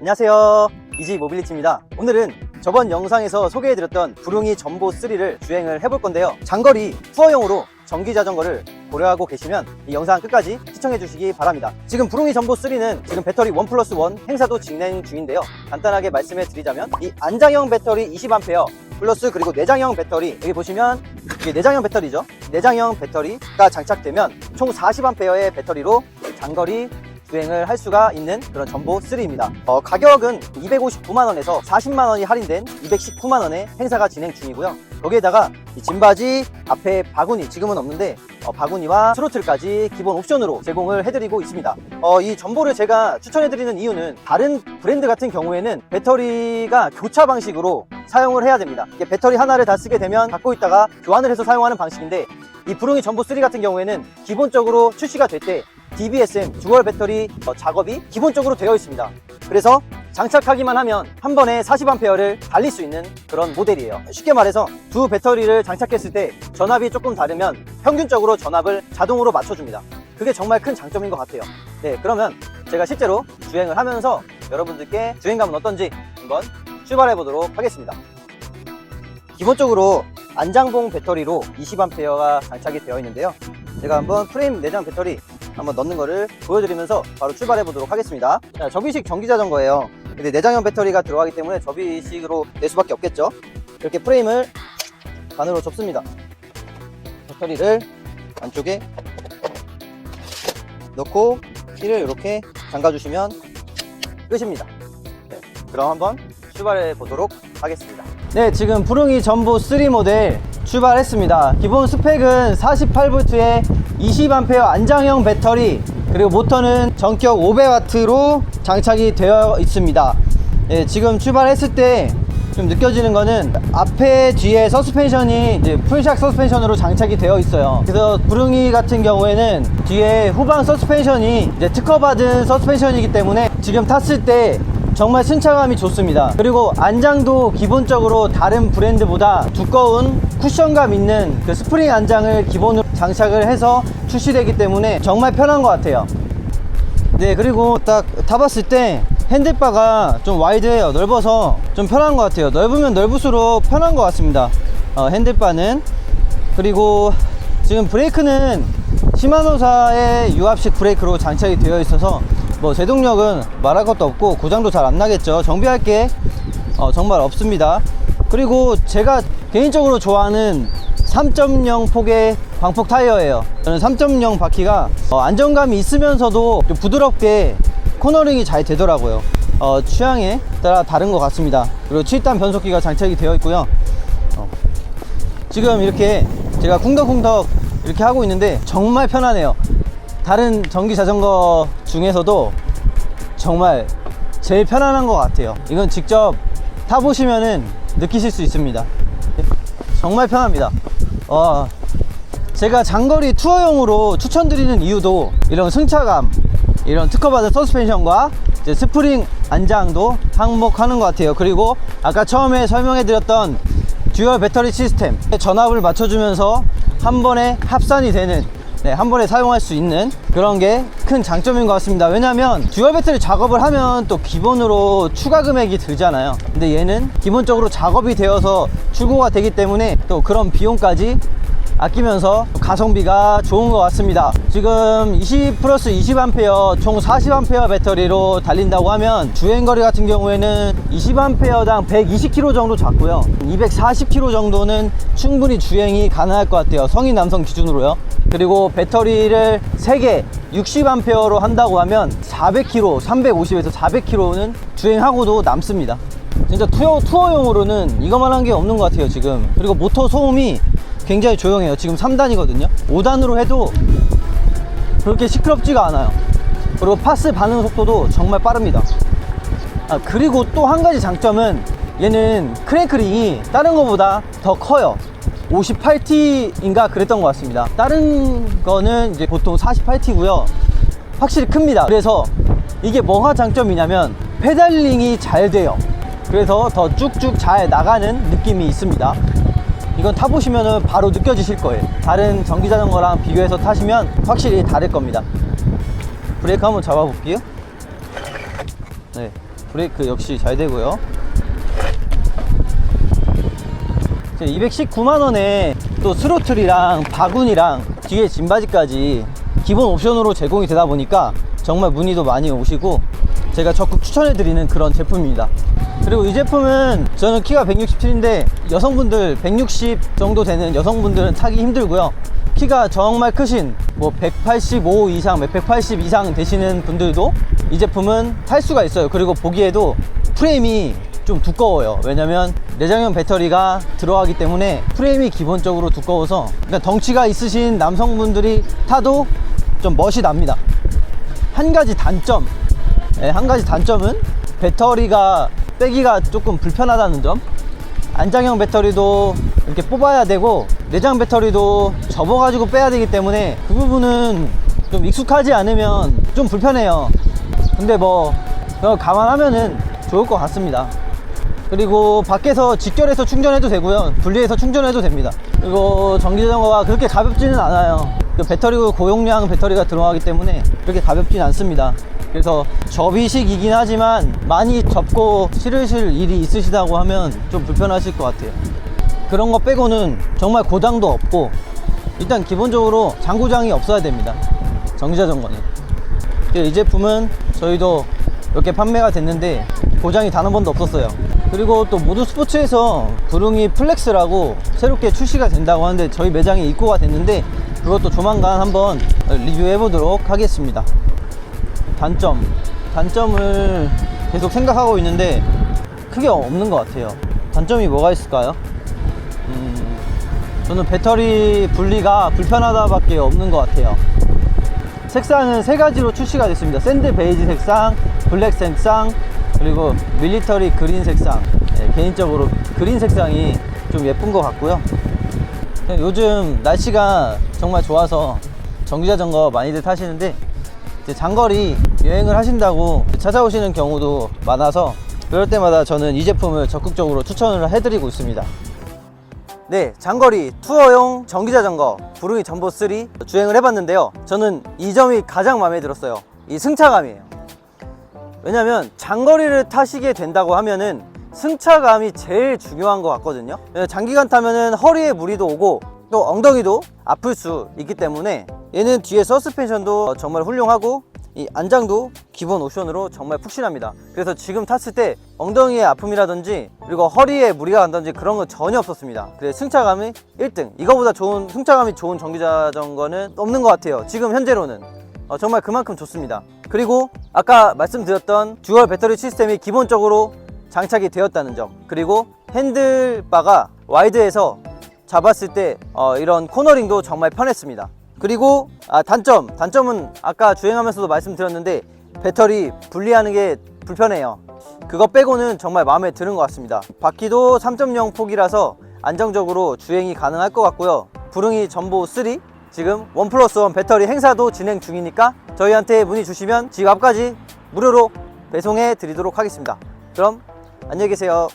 안녕하세요. 이지 모빌리티입니다. 오늘은 저번 영상에서 소개해드렸던 부릉이 전보 3를 주행을 해볼 건데요. 장거리 투어용으로 전기 자전거를 고려하고 계시면 이 영상 끝까지 시청해 주시기 바랍니다. 지금 부릉이 전보 3는 지금 배터리 1 플러스 1 행사도 진행 중인데요. 간단하게 말씀해 드리자면 이 안장형 배터리 20A 플러스 그리고 내장형 배터리 여기 보시면 이게 내장형 배터리죠. 내장형 배터리가 장착되면 총 40A의 배터리로 장거리 주행을 할 수가 있는 그런 전보 3입니다. 어, 가격은 259만원에서 40만원이 할인된 219만원의 행사가 진행 중이고요. 거기에다가 이 짐바지 앞에 바구니 지금은 없는데 어, 바구니와 스로틀까지 기본 옵션으로 제공을 해드리고 있습니다. 어, 이 전보를 제가 추천해드리는 이유는 다른 브랜드 같은 경우에는 배터리가 교차 방식으로 사용을 해야 됩니다. 배터리 하나를 다 쓰게 되면 갖고 있다가 교환을 해서 사용하는 방식인데 이 부릉이 전보 3 같은 경우에는 기본적으로 출시가 될때 DBSM 듀얼 배터리 어, 작업이 기본적으로 되어 있습니다. 그래서 장착하기만 하면 한 번에 40A를 달릴 수 있는 그런 모델이에요. 쉽게 말해서 두 배터리를 장착했을 때 전압이 조금 다르면 평균적으로 전압을 자동으로 맞춰줍니다. 그게 정말 큰 장점인 것 같아요. 네, 그러면 제가 실제로 주행을 하면서 여러분들께 주행감은 어떤지 한번 출발해 보도록 하겠습니다. 기본적으로 안장봉 배터리로 20A가 장착이 되어 있는데요. 제가 한번 프레임 내장 배터리 한번 넣는 거를 보여드리면서 바로 출발해 보도록 하겠습니다. 자, 접이식 전기 자전거예요. 근데 내장형 배터리가 들어가기 때문에 접이식으로 낼 수밖에 없겠죠. 이렇게 프레임을 반으로 접습니다. 배터리를 안쪽에 넣고 키를 이렇게 잠가주시면 끝입니다. 네, 그럼 한번 출발해 보도록 하겠습니다. 네, 지금 부릉이 전보 3 모델 출발했습니다. 기본 스펙은 48V의 20A 안장형 배터리 그리고 모터는 전격 500W로 장착이 되어 있습니다. 예, 지금 출발했을 때 좀 느껴지는 거는 앞에 뒤에 서스펜션이 이제 풀샥 서스펜션으로 장착이 되어 있어요. 그래서 부릉이 같은 경우에는 뒤에 후방 서스펜션이 이제 특허받은 서스펜션이기 때문에 지금 탔을 때 정말 승차감이 좋습니다. 그리고 안장도 기본적으로 다른 브랜드보다 두꺼운 쿠션감 있는 그 스프링 안장을 기본으로 장착을 해서 출시되기 때문에 정말 편한 것 같아요. 네, 그리고 딱 타봤을 때 핸들바가 좀 와이드해요. 넓어서 좀 편한 것 같아요. 넓으면 넓을수록 편한 것 같습니다. 어, 핸들바는. 그리고 지금 브레이크는 시마노사의 유압식 브레이크로 장착이 되어 있어서 뭐 제동력은 말할 것도 없고 고장도 잘 안 나겠죠. 정비할 게 어, 정말 없습니다. 그리고 제가 개인적으로 좋아하는 3.0 폭의 광폭 타이어예요. 저는 3.0 바퀴가 어, 안정감이 있으면서도 좀 부드럽게 코너링이 잘 되더라고요. 어, 취향에 따라 다른 것 같습니다. 그리고 7단 변속기가 장착이 되어 있고요. 어, 지금 이렇게 제가 쿵덕쿵덕 이렇게 하고 있는데 정말 편하네요. 다른 전기 자전거 중에서도 정말 제일 편안한 것 같아요. 이건 직접 타보시면은 느끼실 수 있습니다. 정말 편합니다. 어, 제가 장거리 투어용으로 추천드리는 이유도 이런 승차감, 이런 특허받은 서스펜션과 스프링 안장도 항목하는 것 같아요. 그리고 아까 처음에 설명해 드렸던 듀얼 배터리 시스템 전압을 맞춰주면서 한 번에 합산이 되는 네, 한 번에 사용할 수 있는 그런 게 큰 장점인 것 같습니다. 왜냐하면 듀얼 배터리 작업을 하면 또 기본으로 추가 금액이 들잖아요. 근데 얘는 기본적으로 작업이 되어서 출고가 되기 때문에 또 그런 비용까지 아끼면서 가성비가 좋은 것 같습니다. 지금 20 플러스 20A 총 40A 배터리로 달린다고 하면 주행거리 같은 경우에는 20A당 120km 정도 잡고요. 240km 정도는 충분히 주행이 가능할 것 같아요. 성인 남성 기준으로요. 그리고 배터리를 3개 60A로 한다고 하면 400km, 350에서 400km는 주행하고도 남습니다. 진짜 투어, 투어용으로는 이거만 한 게 없는 것 같아요, 지금. 그리고 모터 소음이 굉장히 조용해요. 지금 3단이거든요. 5단으로 해도 그렇게 시끄럽지가 않아요. 그리고 파스 반응 속도도 정말 빠릅니다. 아, 그리고 또 한 가지 장점은 얘는 크랭크링이 다른 거보다 더 커요. 58T인가 그랬던 것 같습니다. 다른 거는 이제 보통 48T고요. 확실히 큽니다. 그래서 이게 뭐가 장점이냐면 페달링이 잘 돼요. 그래서 더 쭉쭉 잘 나가는 느낌이 있습니다. 이건 타보시면 바로 느껴지실 거예요. 다른 전기자전거랑 비교해서 타시면 확실히 다를 겁니다. 브레이크 한번 잡아볼게요. 네. 브레이크 역시 잘 되고요 219만원에 또 스로틀이랑 바구니랑 뒤에 짐바지까지 기본 옵션으로 제공이 되다 보니까 정말 문의도 많이 오시고 제가 적극 추천해드리는 그런 제품입니다 그리고 이 제품은 저는 키가 167인데 여성분들 160 정도 되는 여성분들은 타기 힘들고요. 키가 정말 크신 뭐 185 이상, 180 이상 되시는 분들도 이 제품은 탈 수가 있어요. 그리고 보기에도 프레임이 좀 두꺼워요. 왜냐면 내장형 배터리가 들어가기 때문에 프레임이 기본적으로 두꺼워서 그러니까 덩치가 있으신 남성분들이 타도 좀 멋이 납니다. 한 가지 단점 네, 한 가지 단점은 배터리가 빼기가 조금 불편하다는 점? 안장형 배터리도 이렇게 뽑아야 되고 내장 배터리도 접어가지고 빼야 되기 때문에 그 부분은 좀 익숙하지 않으면 좀 불편해요. 근데 뭐 감안하면은 좋을 것 같습니다. 그리고 밖에서 직결해서 충전해도 되고요. 분리해서 충전해도 됩니다. 그리고 전기자전거가 그렇게 가볍지는 않아요. 그 배터리고 고용량 배터리가 들어가기 때문에 그렇게 가볍진 않습니다 그래서 접이식이긴 하지만 많이 접고 실으실 일이 있으시다고 하면 좀 불편하실 것 같아요. 그런 거 빼고는 정말 고장도 없고 일단 기본적으로 장고장이 없어야 됩니다. 전기자전거는 이 제품은 저희도 이렇게 판매가 됐는데 고장이 단 한 번도 없었어요. 그리고 또 모두 스포츠에서 부릉이 플렉스라고 새롭게 출시가 된다고 하는데 저희 매장에 입고가 됐는데 그것도 조만간 한번 리뷰해 보도록 하겠습니다 단점 단점을 계속 생각하고 있는데 크게 없는 것 같아요 단점이 뭐가 있을까요? 음, 저는 배터리 분리가 불편하다 밖에 없는 것 같아요 색상은 세 가지로 출시가 됐습니다. 샌드 베이지 색상, 블랙 색상, 그리고 밀리터리 그린 색상. 네, 개인적으로 그린 색상이 좀 예쁜 것 같고요. 네, 요즘 날씨가 정말 좋아서 전기자전거 많이들 타시는데 이제 장거리 여행을 하신다고 찾아오시는 경우도 많아서 그럴 때마다 저는 이 제품을 적극적으로 추천을 해드리고 있습니다. 네, 장거리 투어용 전기자전거 부릉이 전보3 주행을 해봤는데요. 저는 이 점이 가장 마음에 들었어요. 이 승차감이에요. 왜냐면 장거리를 타시게 된다고 하면은 승차감이 제일 중요한 것 같거든요. 장기간 타면은 허리에 무리도 오고 또 엉덩이도 아플 수 있기 때문에 얘는 뒤에 서스펜션도 정말 훌륭하고 이 안장도 기본 옵션으로 정말 푹신합니다. 그래서 지금 탔을 때 엉덩이의 아픔이라든지 그리고 허리에 무리가 간다든지 그런 건 전혀 없었습니다. 그래서 승차감이 1등. 이거보다 좋은 승차감이 좋은 전기자전거는 없는 것 같아요. 지금 현재로는. 어, 정말 그만큼 좋습니다. 그리고 아까 말씀드렸던 듀얼 배터리 시스템이 기본적으로 장착이 되었다는 점. 그리고 핸들바가 와이드해서 잡았을 때 어, 이런 코너링도 정말 편했습니다. 그리고 아, 단점. 단점은 아까 주행하면서도 말씀드렸는데 배터리 분리하는 게 불편해요. 그거 빼고는 정말 마음에 드는 것 같습니다. 바퀴도 3.0 폭이라서 안정적으로 주행이 가능할 것 같고요. 부릉이 전보 3 지금 원 플러스 원 배터리 행사도 진행 중이니까 저희한테 문의 주시면 집 앞까지 무료로 배송해 드리도록 하겠습니다. 그럼 안녕히 계세요